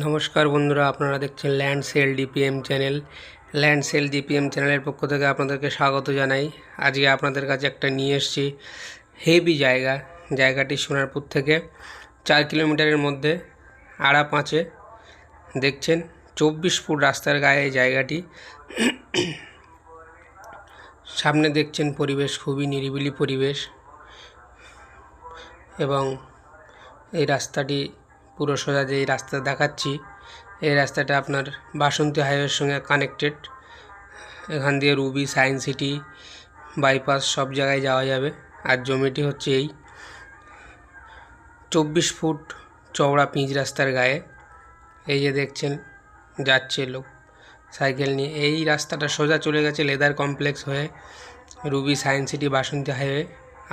নমস্কার বন্ধুরা, আপনারা দেখছেন land sale DPM channel land sale DPM চ্যানেলের পক্ষ থেকে আপনাদেরকে স্বাগত জানাই। আজকে আপনাদের কাছে একটা নিয়ে এসেছি হেভি জায়গা। জায়গাটি সোনারপুর থেকে চার কিলোমিটারের মধ্যে আড়া পাঁচে দেখছেন, চব্বিশ ফুট রাস্তার গায়ে জায়গাটি। সামনে দেখছেন পরিবেশ, খুবই নিরিবিলি পরিবেশ। এবং এই রাস্তাটি পুরো সোজা যে রাস্তা দেখাচ্ছি, এই রাস্তাটা আপনার বাসন্তী হাইওয়ের সঙ্গে কানেক্টেড এখান দিয়ে রুবি সায়েন্স সিটি বাইপাস সব জায়গায় যাওয়া যাবে। আর জমিটি হচ্ছে এই চব্বিশ ফুট চওড়া পিঁচ রাস্তার গায়ে। এই যে দেখছেন, যাচ্ছে লোক সাইকেল নিয়ে। এই রাস্তাটা সোজা চলে গেছে লেদার কমপ্লেক্স হয়ে Ruby science city, Basanti highway.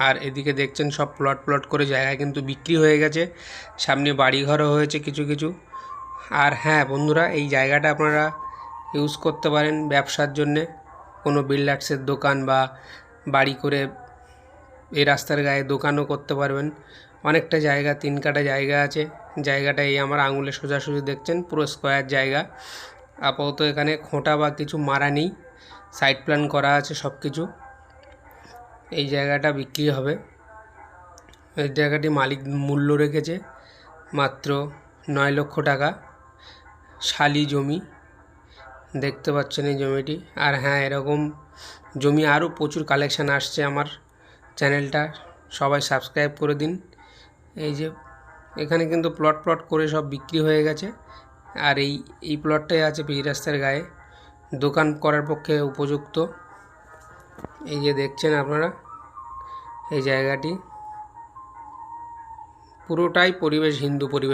আর এদিকে দেখছেন সব প্লট প্লট করে জায়গা কিন্তু বিক্রি হয়ে গেছে। সামনে বাড়িঘরও হয়েছে কিছু কিছু। আর হ্যাঁ বন্ধুরা, এই জায়গাটা আপনারা ইউজ করতে পারেন ব্যবসার জন্যে। কোনো বিল্ডার্সের দোকান বা বাড়ি করে এই রাস্তার গায়ে দোকানও করতে পারবেন। অনেকটা জায়গা, তিন কাটা জায়গা আছে। জায়গাটা এই আমার আঙুলে সোজাসুজি দেখছেন, পুরো স্কোয়ার জায়গা। আপাতত এখানে খোঁটা বা কিছু মারা নেই। সাইড প্ল্যান করা আছে সব কিছু এই জায়গাটা বিক্রি হবে। এই জায়গাটি মালিক মূল্য রেখেছে মাত্র নয় লক্ষ টাকা। শালি জমি। দেখতে পাচ্ছেন এই জমিটি। আর হ্যাঁ এরকম জমি আরও প্রচুর কালেকশান আসছে আমার চ্যানেলটা। সবাই সাবস্ক্রাইব করে দিন। এই যে এখানে কিন্তু প্লট প্লট করে সব বিক্রি হয়ে গেছে। আর এই এই প্লটটাই আছে পিচ রাস্তার গায়ে। দোকান করার পক্ষে উপযুক্ত। এই যে দেখছেন আপনারা এই জায়গাটি পুরোটাই পরিবেশ হিন্দু পরিবেশ।